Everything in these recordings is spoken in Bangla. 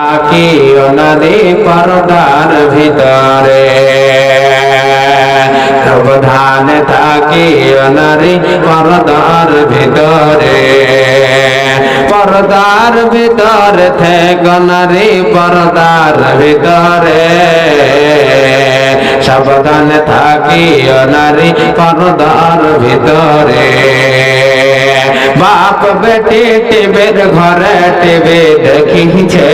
থাকিও নদী পর্দার ভিতরে। সাবধান থাকিও নারী পর্দার ভিতরে। পর্দার ভিতরে থেকে নারী পর্দার ভিতরে। সাবধান থাকিও নারী পর্দার ভিতরে। বাপ বেটি টিভির ঘরে টিভি দেখিছে।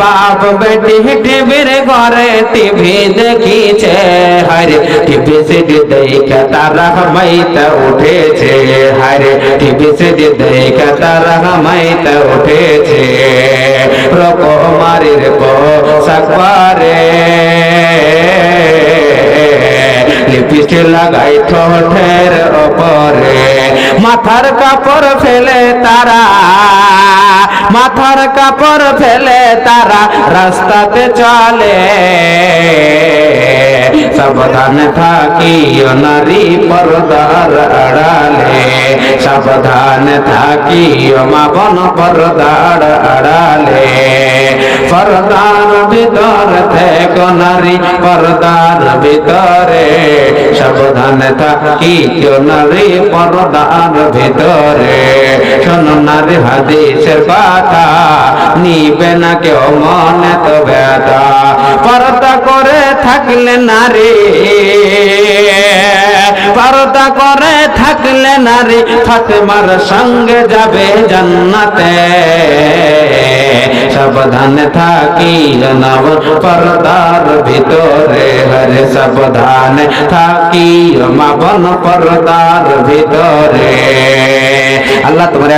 বাপ বেটি টিভির ঘরে টিভি দেখিছে। হরে টিভি সিডি দেখে তারা মাইতে উঠেছে। হরে টিভি সিডি দেখে তারা মাইতে উঠেছে। রকমারির পো সকবারে লিপস্টিক লাগাই ঠোঁটের ওপরে। মাথার কাপড় ফেলে তারা, মাথার কাপড় ফেলে তারা রাস্তাতে চলে। সাবধান থাকিও নারী পর্দার আড়ালে, সাবধান থাকিও মা বন পর্দার আড়ালে। পর্দার ভিতর থেকে নারী পর্দার ভিতরে সাবধান থাকিও নারী পর্দার ভিতরে শোনো নারী হাদিসের কথা নিবে না কেউ মনে তো ব্যথা পর্দা করে থাকলে নারী পর্দা করে থাকলে নারী ফাতেমার সঙ্গে যাবে জান্নাতে সাবধান থাকি জনাব পর্দার ভিতরে হরে সাবধান থাকি মাবন পর্দার ভিতরে। আল্লাহ তোমার